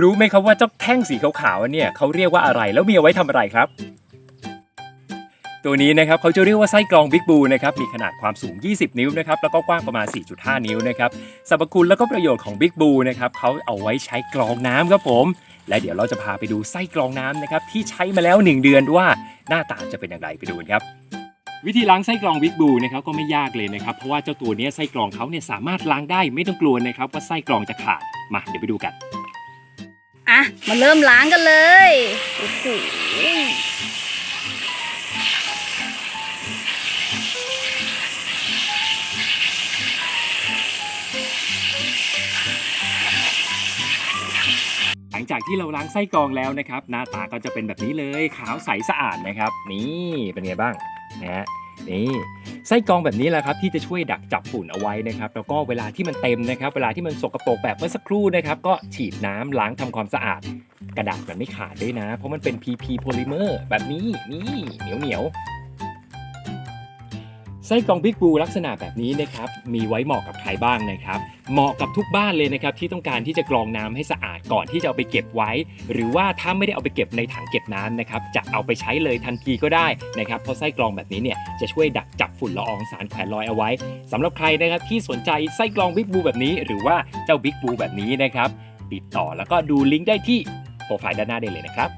รู้ไหมครับว่าเจ้าแท่งสีขาวๆเนี่ยเขาเรียกว่าอะไรแล้วมีเอาไว้ทำอะไรครับ ตัวนี้นะครับเขาจะเรียกว่าไส้กรองบิ๊กบูนะครับมีขนาดความสูง 20 นิ้วนะครับแล้วก็กว้างประมาณ 4.5 นิ้วนะครับสรรพคุณแล้วก็ประโยชน์ของบิ๊กบูนะครับเขาเอาไว้ใช้กรองน้ำครับผม และเดี๋ยวเราจะพาไปดูไส้กรองน้ำนะครับที่ใช้มาแล้ว 1 เดือนว่าหน้าตาจะเป็นอย่างไรไปดูนครับวิธีล้างไส้กรองบิ๊กบูนะครับก็ไม่ยากเลยนะครับ เพราะว่าเจ้าตัวนี้ไส้กรองเขาเนี่ยสามารถล้างได้ไม่ต้องกลัวนะครับว่าไส้กรองจะขาดมาเดี๋ยวไปดูกัน อะ มาเริ่มล้างกันเลยโอ้โหหลังจากที่เราล้างไส้กรองแล้วนะครับ หน้าตาก็จะเป็นแบบนี้เลยขาวใสสะอาดนะครับ นี่เป็นไงบ้างนะฮะ นี่ไส้กรองแบบนี้แหละครับที่จะช่วยดักจับฝุ่นเอาไว้นะครับแล้วก็เวลาที่มันเต็มนะครับ เวลาที่มันสกปรกแบบเมื่อสักครู่นะครับ ก็ฉีดน้ำล้างทำความสะอาด กระดาษมันไม่ขาดด้วยนะ เพราะมันเป็น PP โพลิเมอร์แบบนี้นี่เหนียวเหนียว ส้กรองบิ๊กบูลักษณะแบบนี้นะครับมีไว้เหมาะกับใครบ้างนะครับ เหมาะกับทุกบ้านเลยนะครับที่ต้องการที่จะกรองน้ำให้สะอาดก่อนที่จะเอาไปเก็บไว้ หรือว่าถ้าไม่ได้เอาไปเก็บในถังเก็บน้ำนะครับจะเอาไปใช้เลยทันทีก็ได้นะครับเพราะไส้กรองแบบนี้เนี่ยจะช่วยดักจับฝุ่นละอองสารแขวนลอยเอาไว้สำหรับใครนะครับที่สนใจไส้กรองบิ๊กบูแบบนี้ หรือว่าเจ้าบิ๊กบูแบบนี้นะครับติดต่อแล้วก็ดูลิงก์ได้ที่โปรไฟล์ด้านหน้าได้เลยนะครับ